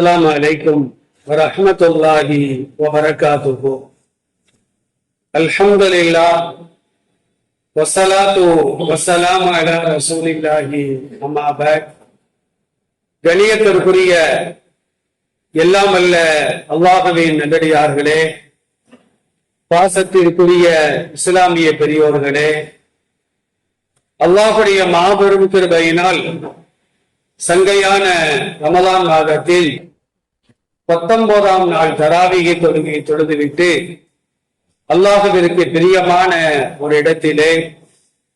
السلام عليكم ورحمة الله وبركاته الحمد لله والصلاة والسلام على رسول الله أما بعد கணியத்திற்குரிய எல்லாம் அல்ல அல்லாஹுவின் நல்லடியார்களே பாசத்திற்குரிய இஸ்லாமிய பெரியோர்களே அல்லாஹுடைய மாபெரும் கிருபையினால் சங்கையான ரமலான் மாதத்தில் பத்தொன்பதாம் நாள் தராவிகை தொழுகை தொழுதுவிட்டு அல்லாஹுவிற்கு பிரியமான ஒரு இடத்திலே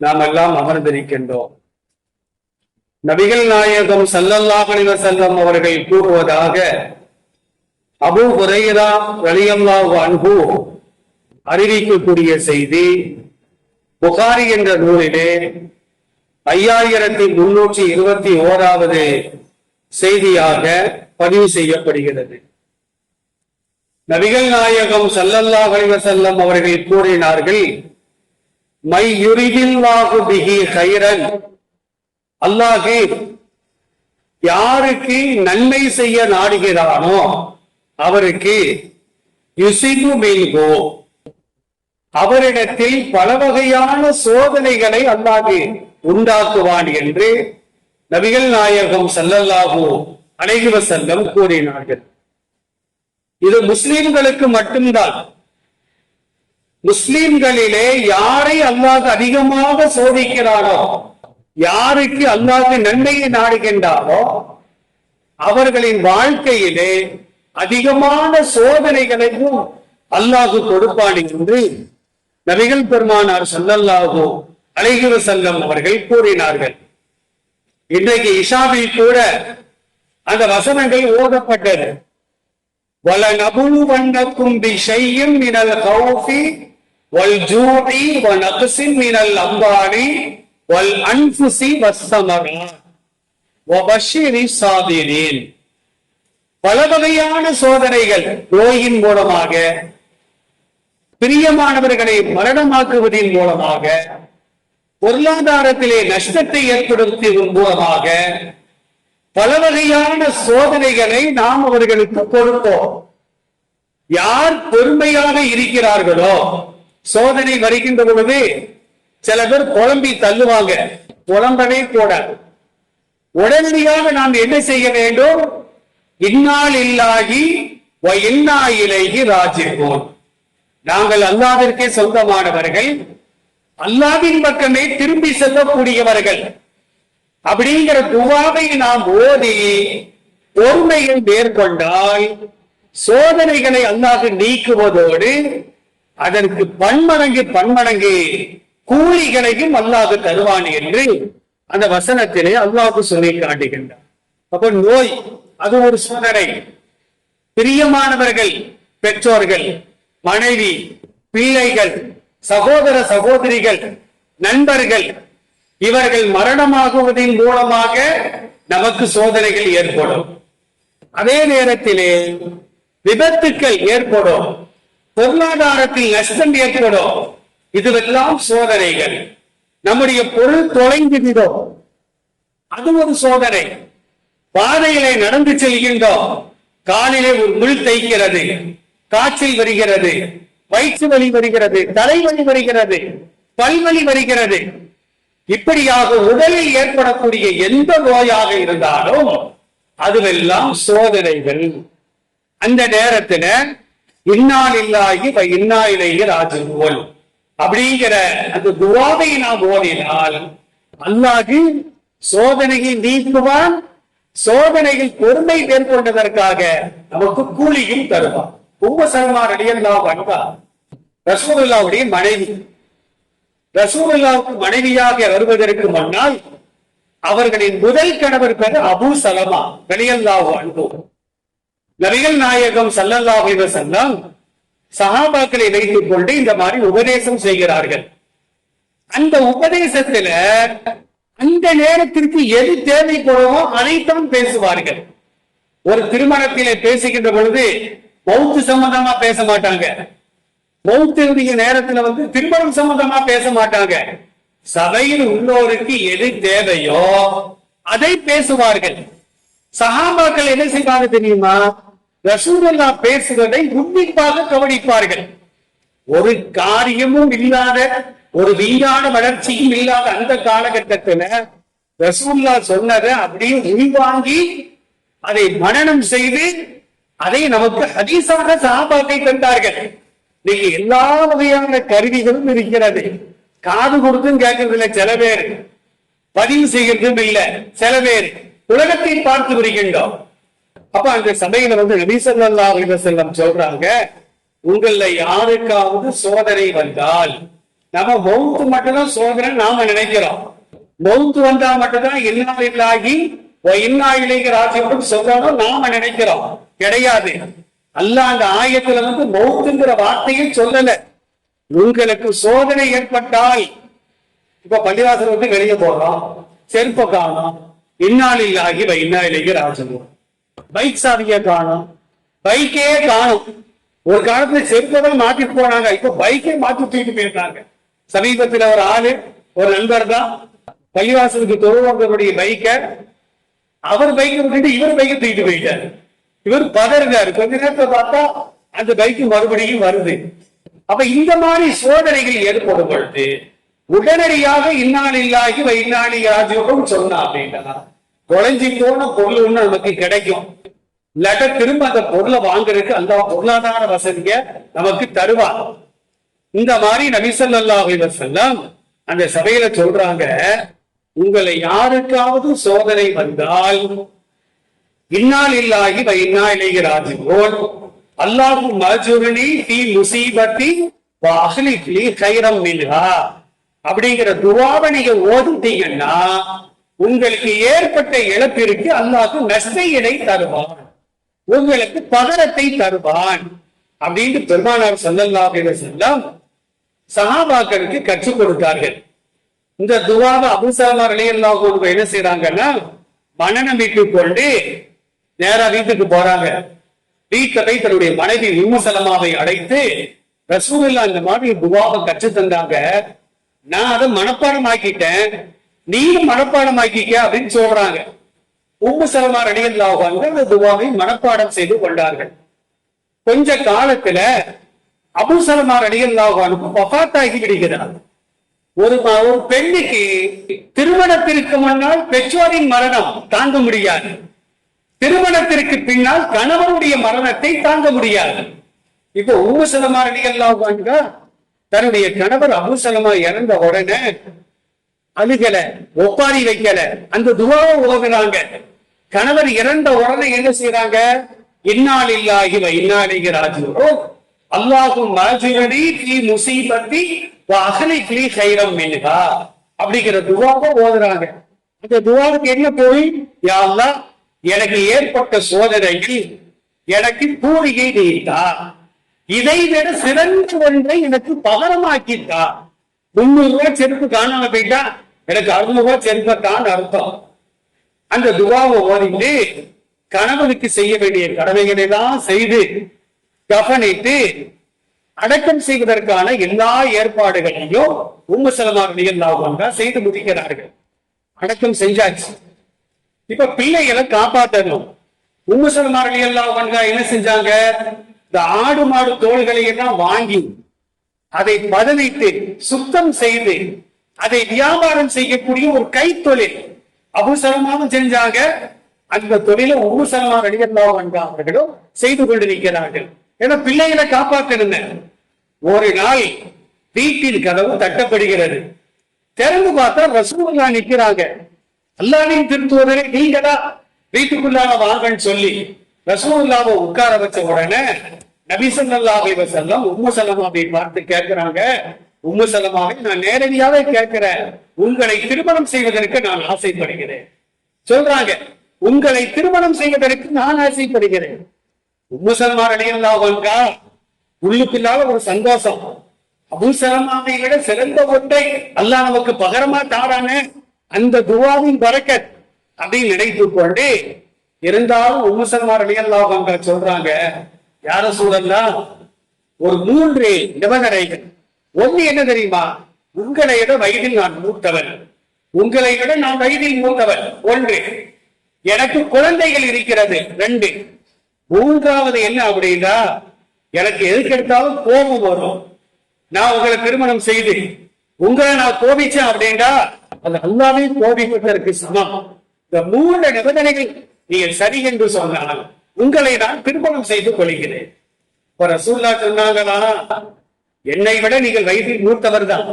நாம் எல்லாம் அமர்ந்திருக்கின்றோம். நபிகள் நாயகம் சல்லல்லாஹலிவ செல்லம் அவர்கள் கூறுவதாக அபூ ஹுரைரா ரலியல்லாஹு அன்ஹு அறிவிக்கக்கூடிய செய்தி புகாரி என்ற நூலிலே ஐயாயிரத்தி முன்னூற்றி இருபத்தி ஓராவது செய்தியாக பதிவு செய்யப்படுகிறது. நபிகள் நாயகம் சல்லல்லாஹு செல்லம் அவர்கள் கூறினார்கள் மை யுரிதில்லாஹு கைரன். அல்லாஹே யாருக்கு நன்மை செய்ய நாடுகிறானோ அவருக்கு யுசிபு மீன்கோ அவரிடத்தில் பல வகையான சோதனைகளை அல்லாது உண்டாக்குவான் என்று நபிகள் நாயகம் சல்லல்லாஹு அலைஹி வஸல்லம் கூறினார்கள். இது முஸ்லிம்களுக்கு மட்டும்தான். முஸ்லிம்களிலே யாரை அல்லாஹ் அதிகமாக சோதிக்கிறாரோ யாருக்கு அல்லாஹ் நன்மையை நாடுகின்றாரோ அவர்களின் வாழ்க்கையிலே அதிகமான சோதனைகளையும் அல்லாஹு கொடுப்பான் என்று நபிகள் பெருமானார் சல்லல்லாஹு அலைஹி செல்லம் அவர்கள் கூறினார்கள். இன்றைக்கு இஷாவில் கூட அந்த வசனங்கள் ஓதப்பட்டது. வல நபுலுவன்னக்கும் பிஷையும் மினல் கௌஃபி வல் ஜூடி வ அகசின் மினல் அம்பானி வல் அன்புசி வஸ்ஸமரா வபஷிரி சாதிரீன் பல வகையான சோதனைகள் நோயின் மூலமாக பிரியமானவர்களை மரணமாக்குவதன் மூலமாக பொருளாதாரத்திலே நஷ்டத்தை ஏற்படுத்துவதன் மூலமாக பல வகையான சோதனைகளை நாம் அவர்களுக்கு கொடுப்போம். யார் பொறுமையாக இருக்கிறார்களோ சோதனை வருகின்ற பொழுது சில பேர் குழம்பி தள்ளுவாங்க. புலம்பவே கூடாது. உடனடியாக நாம் என்ன செய்ய வேண்டும்? இந்நாள் இல்லாகி இன்னா இலேகி ராஜிப்போம் நாங்கள் அல்லாவிற்கே சொந்தமானவர்கள். அல்லாவின் பக்கமே திரும்பி செல்லக்கூடியவர்கள். அப்படிங்கிற துவாவை நாம் ஓதி பொறுமையை மேற்கொண்டால் சோதனைகளை அல்லாஹ் நீக்குவதோடு அதற்கு பன்மடங்கு பன்மடங்கு கூலிகளையும் அல்லாது தருவான் என்று அந்த வசனத்திலே அல்லாஹு சொல்லி காட்டுகின்றார் அப்ப நோய் அது ஒரு சோதனை. பிரியமானவர்கள் பெற்றோர்கள் மனைவி பிள்ளைகள் சகோதர சகோதரிகள் நண்பர்கள் இவர்கள் மரணமாகுவதன் மூலமாக நமக்கு சோதனைகள் ஏற்படும். அதே நேரத்திலே விபத்துக்கள் ஏற்படும். பொருளாதாரத்தில் நஷ்டம் ஏற்படும். இதுவெல்லாம் சோதனைகள். நம்முடைய பொருள் தொலைந்துவிடும். அது ஒரு சோதனை. பாதையிலே நடந்து செல்கின்றோம். காலிலே ஒரு முள் தைக்கிறது காய்ச்சல் வருகிறது. வயிற்று வலி வருகிறது. தலைவலி வருகிறது. பல்வலி வருகிறது. இப்படியாக உடலில் ஏற்படக்கூடிய எந்த நோயாக இருந்தாலும் அதுவெல்லாம் சோதனைகள். அந்த நேரத்துல இன்னாலில்லாகி இன்னாயிலேயே இன்னா இலேயே ராஜுவோல் அப்படிங்கிற அந்த துவாவை நாம் ஓடினால் அல்லாஹு சோதனையை நீக்குவான் சோதனையில் பொறுமை மேற்கொண்டதற்காக நமக்கு கூலியும் தருவான். உம்ம சல்மா ரலியல்லா வன்பா ரசூலுல்லாவுடைய மனைவி. ரசூலுல்லாவுக்கு மனைவியாக வருவதற்கு முன்னால் அவர்களின் முதல் கணவர் பேர் அபு சலமா ரலியல்லாஹு அன்பு நபிகள் நாயகம் சல்லல்லாஹு அலைஹி வஸல்லம் சஹாபாக்களை வைத்துக் கொண்டு இந்த மாதிரி உபதேசம் செய்கிறார்கள். அந்த உபதேசத்துல அந்த நேரத்திற்கு எது தேவைப்படுமோ அனைத்தும் பேசுவார்கள். ஒரு திருமணத்திலே பேசுகின்ற பொழுது பௌத்த சம்பந்தமா பேச மாட்டாங்க. மௌத்துடைய நேரத்துல வந்து திருமணம் சம்பந்தமா பேச மாட்டாங்க. சபையில் உள்ளோருக்கு எது தேவையோ அதை பேசுவார்கள். சகாபாக்கள் என்ன செய்வாங்க தெரியுமா? ரசூலுல்லா பேசுவதை உன்னிப்பாக கவனிப்பார்கள். ஒரு காரியமும் இல்லாத ஒரு விஞ்ஞான வளர்ச்சியும் இல்லாத அந்த காலகட்டத்துல ரசூல்லா சொன்னதை அப்படியே உள்வாங்கி அதை மனனம் செய்து அதை நமக்கு ஹதீஸாக சஹாபாக்கை தந்தார்கள். நீங்க எல்லா வகையான கருவிகளும் இருக்கிறது. காது கொடுத்தும் கேட்கறதில்ல சில பேர். பதிவு செய்கிறதும் இல்ல சில பேர். உலகத்தை பார்த்து வருகின்றோம் அப்ப அந்த சபையில வந்து நபி செல்லம் சொல்றாங்க உங்கள யாருக்காவது சோதனை வந்தால் நம்ம மௌத்து மட்டும்தான் சோதனை நாம நினைக்கிறோம். மௌத்து வந்தா மட்டும்தான் இன்னால் இல்லாகி இன்னா இளைஞர் ஆட்சி மட்டும் சொல்றோம் நாம நினைக்கிறோம். கிடையாது. அல்ல அந்த ஆயத்துல வந்து மௌத்துங்கிற வார்த்தையை சொல்லல. உங்களுக்கு சோதனை ஏற்பட்டால் இப்ப பள்ளிவாசல் வந்து வெளியே போறோம். செருப்ப காணும். இந்நாளில் ஆகி இந்நாளிலேயே ராஜகம் பைக் சாவிய காணும். பைக்கே காணும். ஒரு காலத்துல செருப்பை மாத்திட்டு போனாங்க. இப்ப பைக்கே மாத்தி தூக்கிட்டு போயிருந்தாங்க சமீபத்துல ஒரு ஆளு ஒரு நண்பர் தான் பள்ளிவாசலுக்கு தொழுவங்களுடைய பைக்கை அவர் பைக்கை விட்டுட்டு இவர் பைக்கை தூக்கிட்டு போயிட்டாரு. இவர் பதறாரு கொஞ்ச நேரத்தை பார்த்தா அந்த பைக்கு மறுபடியும் வருது. அப்ப இந்த மாதிரி சோதனைகள் ஏற்படும் பொழுது உடனடியாக இந்நாளில்லாகி வைநாளி ராஜயோகம் சொன்னா அப்படின்னா தொலைஞ்சி போன பொருள் ஒண்ணு நமக்கு கிடைக்கும். இல்லாட்ட திரும்ப அந்த பொருளை வாங்குறதுக்கு அந்த பொருளாதார வசதிய நமக்கு தருவா இந்த மாதிரி நபிசல்லாஹ் அலைஹி செல்லம் அந்த சபையில சொல்றாங்க உங்களை யாருக்காவது சோதனை வந்தால் இன்னால் இல்லாகி இன்னா இலைகி போல் அல்லாஹு மஜுரணி தி முசீபத்தி வ கைரம் மின்ஹா. அப்படிங்கிற துவாவை நீங்க ஓதிட்டீங்கன்னா உங்களுக்கு ஏற்பட்ட இழப்பிற்கு அல்லாஹ் நஷ்டையினை தருவான். உங்களுக்கு பதரத்தை தருவான். அப்படின்னு பெருமானார் ஸல்லல்லாஹு செல்லம் சஹாபாக்களுக்கு கற்றுக் கொடுத்தார்கள். இந்த துவாவை அபுசாமா ரலியல்லாஹு என்ன செய்யறாங்கன்னா மனநம்பிக்கை கொண்டு நேரா வீட்டுக்கு போறாங்க. வீட்டுல போய் தன்னுடைய மனைவி உம்மு அடைத்து அழைத்து இந்த மாதிரி துவாவை கற்று தந்தாங்க. நான் அதை மனப்பாடம் ஆக்கிட்டேன் நீயும் மனப்பாடம் ஆக்கிக்க அப்படின்னு சொல்றாங்க. உம்மு சலமா ரலியல்லாஹு அந்த துவாவை மனப்பாடம் செய்து கொண்டார்கள். கொஞ்ச காலத்துல அபு சலமா ரலியல்லாஹு அன்ஹு வஃபாத்தாகி விடுகிறார். ஒரு ஒரு பெண்ணுக்கு திருமணத்திற்கு முன்னால் பெற்றோரின் மரணம் தாங்க முடியாது. திருமணத்திற்கு பின்னால் கணவனுடைய மரணத்தை தாங்க முடியாது. இப்போ உம்மு சலமா ரலியல்லாஹு தன்னுடைய கணவர் அபுசலமா இறந்த உடனே அழுகல ஒப்பாரி வைக்கல அந்த துவாவை ஓதுறாங்க. கணவர் இறந்த உடனே என்ன செய்யறாங்க இன்னால் இல்லாஹி இன்னாலிக ராஜுவோ அல்லாஹும் ராஜுரடி ஃபீ முசீபத்தி அகலை கிளி சைரம் கைரம் மின்ஹா அப்படிங்கிற துவாவை ஓதுறாங்க. அந்த துவாவுக்கு என்ன போய் யா எனக்கு ஏற்பட்ட சோதனையில் எனக்கு கூலியை நீத்தா இதை விட சிறந்த ஒன்றை எனக்கு பகரமாக்கிட்டார் முன்னூறு ரூபாய் செருப்பு காணாம போயிட்டா? எனக்கு அறுநூறு ரூபாய் செருப்பை தான் அர்த்தம். அந்த துவாவை ஓதிட்டு கணவனுக்கு செய்ய வேண்டிய கடமைகளை எல்லாம் செய்து கவனித்து அடக்கம் செய்வதற்கான எல்லா ஏற்பாடுகளையும் உம்மசலமாக சலமார் செய்து முடிக்கிறார்கள். அடக்கம் செஞ்சாச்சு. இப்ப பிள்ளைகளை காப்பாத்தணும். உம்மு எல்லாம் என்ன செஞ்சாங்க? இந்த ஆடு மாடு தோள்களை எல்லாம் வாங்கி அதை பதனைத்து சுத்தம் செய்து அதை வியாபாரம் செய்யக்கூடிய ஒரு கைத்தொழில். அபுசலமாவும் செஞ்சாங்க. அந்த தொழிலை உபுசலமா ரடிகல்லாஹ் அவர்களும் செய்து கொண்டு நிற்கிறார்கள் ஏன்னா பிள்ளைகளை காப்பாற்றணுங்க ஒரு நாள் வீட்டின் கதவு தட்டப்படுகிறது. திறந்து பார்த்தா ரசூல்லா நிக்கிறாங்க. அல்லாவின் திருத்துவதே நீங்களா வீட்டுக்குள்ளாக வாங்கன்னு சொல்லி ரசூலுல்லாவை உட்கார வச்ச உடனே நபிசல்லாவை வசல்லாம் அலைஹி வஸல்லம் உம்மு சலமாவை பார்த்து கேட்கிறாங்க. உம்மு சலமாவை நான் நேரடியாவே கேட்கிறேன். உங்களை திருமணம் செய்வதற்கு நான் ஆசைப்படுகிறேன். சொல்றாங்க. உங்களை திருமணம் செய்வதற்கு நான் ஆசைப்படுகிறேன். உம்மு சலமா ரலியல்லாஹு உள்ளுக்குள்ளால ஒரு சந்தோஷம். அபு சலமாவை விட சிறந்த ஒன்றை அல்லாஹ் நமக்கு பகரமா தாரானே அந்த துவாவின் பறக்கத் அப்படின்னு நினைத்து கொண்டு இருந்தாலும் உமசன்மார் சலமா ரலியல்லாஹு சொல்றாங்க யார சூழல்னா ஒரு மூன்று நிபந்தனைகள். ஒண்ணு என்ன தெரியுமா? உங்களை விட வயதில் நான் மூத்தவன். உங்களை விட நான் வயதில் மூத்தவன். ஒன்று எனக்கு குழந்தைகள் இருக்கிறது. ரெண்டு மூன்றாவது என்ன அப்படின்னா எனக்கு எதுக்கெடுத்தாலும் கோபம் வரும். நான் உங்களை திருமணம் செய்து உங்களை நான் கோபிச்சேன் அப்படின்னா அது அல்லாவே கோபிப்பதற்கு சமம். இந்த மூன்று நிபந்தனைகள் நீங்கள் சரி என்று சொன்னால் உங்களை நான் திருமணம் செய்து கொள்கிறேன். ஒரு ரசூல்லா சொன்னாங்களா என்னை விட நீங்கள் வயதில் மூத்தவர் தான்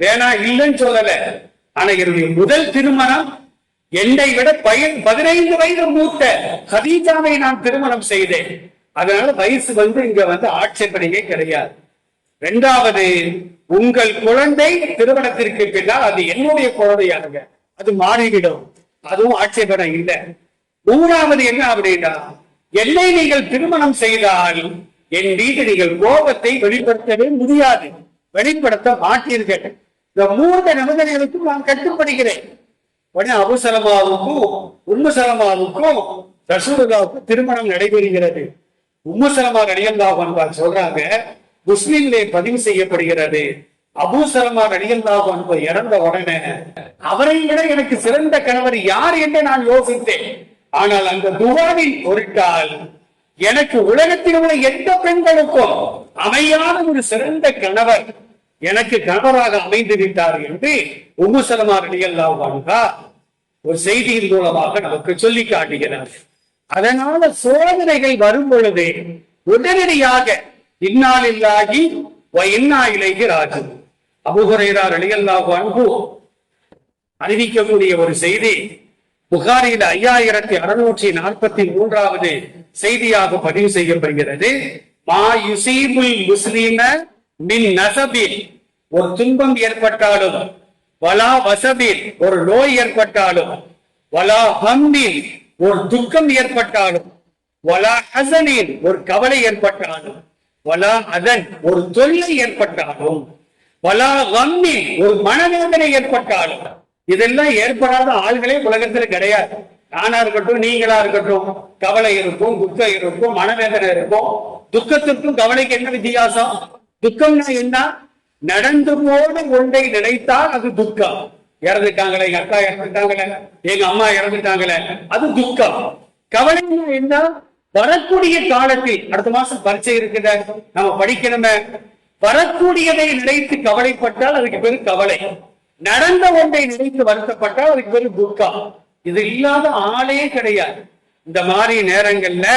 வேணா இல்லைன்னு சொல்லல. ஆனா என்னுடைய முதல் திருமணம் என்னை விட பயன் பதினைந்து வயது மூத்த ஹதீஜாவை நான் திருமணம் செய்தேன். அதனால வயசு வந்து இங்க வந்து ஆட்சேபனையே கிடையாது. ரெண்டாவது உங்கள் குழந்தை திருமணத்திற்கு பின்னால் அது என்னுடைய குழந்தையானுங்க அது மாறிவிடும். அதுவும் ஆட்சேபனை இல்லை. மூணாவது என்ன அப்படின்னா என்னை நீங்கள் திருமணம் செய்தால் என் மீது நீங்கள் கோபத்தை வெளிப்படுத்தவே முடியாது. வெளிப்படுத்த மாட்டீர்கள். இந்த மூன்று நிபந்தனைகளுக்கும் நான் கட்டுப்படுகிறேன். உடனே அபுசலமாவுக்கும் உண்மசலமாவுக்கும் ரசூலுல்லாவுக்கும் திருமணம் நடைபெறுகிறது. உம்முசலமா நடிகல்லாஹ் சொல்றாங்க முஸ்லிம்லே பதிவு செய்யப்படுகிறது. அபூசரமா சலமா நடிகல்லாஹ் இறந்த உடனே அவரை விட எனக்கு சிறந்த கணவர் யார் என்று நான் யோசித்தேன். ஆனால் அந்த துவாவின் பொருட்டால் எனக்கு உலகத்தில் உள்ள எந்த பெண்களுக்கும் அமையான ஒரு சிறந்த கணவர் எனக்கு கணவராக அமைந்து விட்டார் என்று உம்மு சலமா நடிகல்லாஹ் ஒரு செய்தியின் மூலமாக நமக்கு சொல்லி காட்டுகிறார். அதனால சோதனைகள் வரும் பொழுது உடனடியாக இந்நாளில்லாகி இன்னா இலைக்கு ராஜு அபுகுரைரார் அலியல்லாஹு அன்பு அறிவிக்கக்கூடிய ஒரு செய்தி புகாரில் ஐயாயிரத்தி அறுநூற்றி நாற்பத்தி மூன்றாவது செய்தியாக பதிவு செய்யப்படுகிறது. மா யுசீபுல் முஸ்லீம மின் நசபில் ஒரு துன்பம் ஏற்பட்டாலும் வலா வசபில் ஒரு நோய் ஏற்பட்டாலும் வலா ஹம்பில் ஒரு துக்கம் ஏற்பட்டாலும் வலா ஹசனில் ஒரு கவலை ஏற்பட்டாலும் வலா அதன் ஒரு தொல்லை ஏற்பட்டாலும் வலா வம்மி ஒரு மனவேதனை ஏற்பட்டாலும் இதெல்லாம் ஏற்படாத ஆள்களே உலகத்துல கிடையாது. நானா இருக்கட்டும் நீங்களா இருக்கட்டும் கவலை இருக்கும் துக்கம் இருக்கும் மனவேதனை இருக்கும் துக்கத்திற்கும் கவலைக்கு என்ன வித்தியாசம்? துக்கம்னா என்ன? நடந்து போன ஒன்றை நினைத்தால் அது துக்கம். இறந்துட்டாங்களே எங்க அக்கா இறந்துட்டாங்களே எங்க அம்மா இறந்துட்டாங்களே அது துக்கம். கவலைன்னா என்ன? வரக்கூடிய காலத்தில் அடுத்த மாசம் பரீட்சை இருக்கிற நம்ம படிக்கணுமே. வரக்கூடியதை நினைத்து கவலைப்பட்டால் அதுக்கு பேரு கவலை. நடந்த ஒன்றை நினைத்து வருத்தப்பட்டால் அதுக்கு பேரு துக்கம் இது இல்லாத ஆளே கிடையாது. இந்த மாதிரி நேரங்கள்ல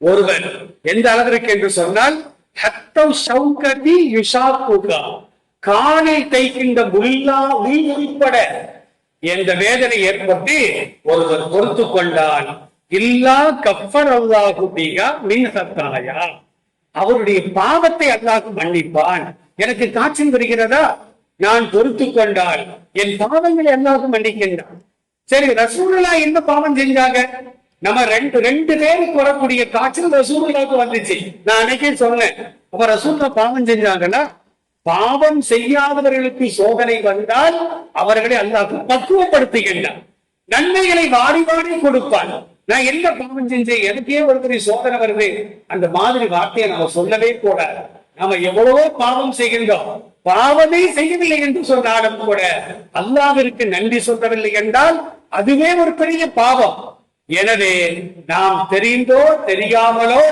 ஒருவர் எந்த அளவிற்கு என்று சொன்னால் ஹத்தம் ஷவுகதி யுஷாக்குகா. காலை தைக்கின்ற முல்லா உள் உள்பட என்ற வேதனை ஏற்பட்டு ஒருவர் பொறுத்து கொண்டான். இல்லா கஃபர் மின் சத்தாயா. அவருடைய பாவத்தை அல்லாஹ் மன்னிப்பான். எனக்கு காய்ச்சல் வருகிறதா நான் பொறுத்து கொண்டால் என் பாவங்களை அல்லாஹ் மன்னிக்கின்றான். சரி ரசூலா என்ன பாவம் செஞ்சாங்க? நம்ம ரெண்டு ரெண்டு பேருக்கு வரக்கூடிய காய்ச்சல் ரசூலுல்லாவுக்கு வந்துச்சு. நான் அன்னைக்கே சொன்னேன். அப்ப ரசூல்லா பாவம் செஞ்சாங்கன்னா பாவம் செய்யாதவர்களுக்கு சோதனை வந்தால் அவர்களை அல்லாஹ் பக்குவப்படுத்துகின்றான். நன்மைகளை வாரி வாடி கொடுப்பான். நான் என்ன பாவம் செஞ்சேன் எனக்கே ஒரு பெரிய சோதனை வருது. அந்த மாதிரி வார்த்தையை நம்ம சொல்லவே கூடாது. நாம எவ்வளவோ பாவம் செய்கின்றோம். பாவமே செய்யவில்லை என்று சொன்னாலும் கூட அல்லாவிற்கு நன்றி சொல்லவில்லை என்றால் அதுவே ஒரு பெரிய பாவம். எனவே நாம் தெரிந்தோ தெரியாமலோ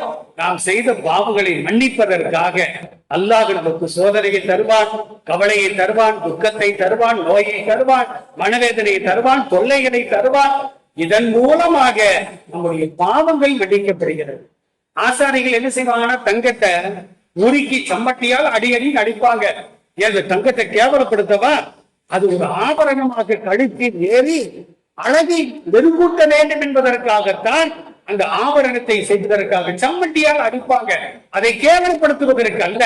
நாம் செய்த பாவங்களை மன்னிப்பதற்காக அல்லாஹ் நமக்கு சோதனையை தருவான் கவலையை தருவான் துக்கத்தை தருவான் நோயை தருவான் மனவேதனையை தருவான் தொல்லைகளை தருவான். இதன் மூலமாக நம்முடைய பாவங்கள் மன்னிக்கப்படுகிறது ஆசாரிகள் என்ன செய்வாங்கன்னா தங்கத்தை உருக்கி சம்மட்டியால் அடிக்கடி அடிப்பாங்க. ஏன் தங்கத்தை கேவலப்படுத்தவா? அது ஒரு ஆபரணமாக கழுத்தி ஏறி அழகை மெருகூட்ட வேண்டும் என்பதற்காகத்தான் அந்த ஆபரணத்தை செய்வதற்காக சம்மட்டியால் அடிப்பாங்க. அதை கேவலப்படுத்துவதற்கு அல்ல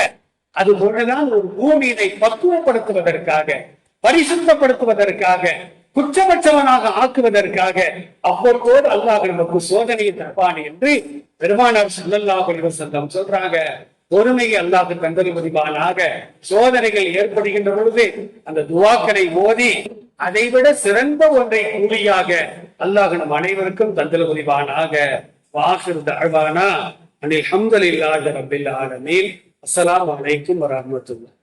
அது ஒன்றுதான் ஒரு பூமியினை பக்குவப்படுத்துவதற்காக பரிசுத்தப்படுத்துவதற்காக குற்றமற்றவனாக ஆக்குவதற்காக அவ்வப்போது அல்லாஹ் நமக்கு சோதனையை தப்பான் என்று பெருமானார் ஸல்லல்லாஹு சந்தம் சொல்றாங்க. பொறுமையை அல்லாஹ் தந்தது சோதனைகள் ஏற்படுகின்ற பொழுது அந்த துவாக்களை ஓதி அதைவிட சிறந்த ஒன்றை கூலியாக அல்லாஹ் நம் அனைவருக்கும் தந்தல் வாசல் தாழ்வானா தஅவானா அனில் ஹம்துலில்லாஹி ரபில் ஆலமீன். அஸ்லாம் வலைக்கும் வரஹ்மத்துல்லாஹ்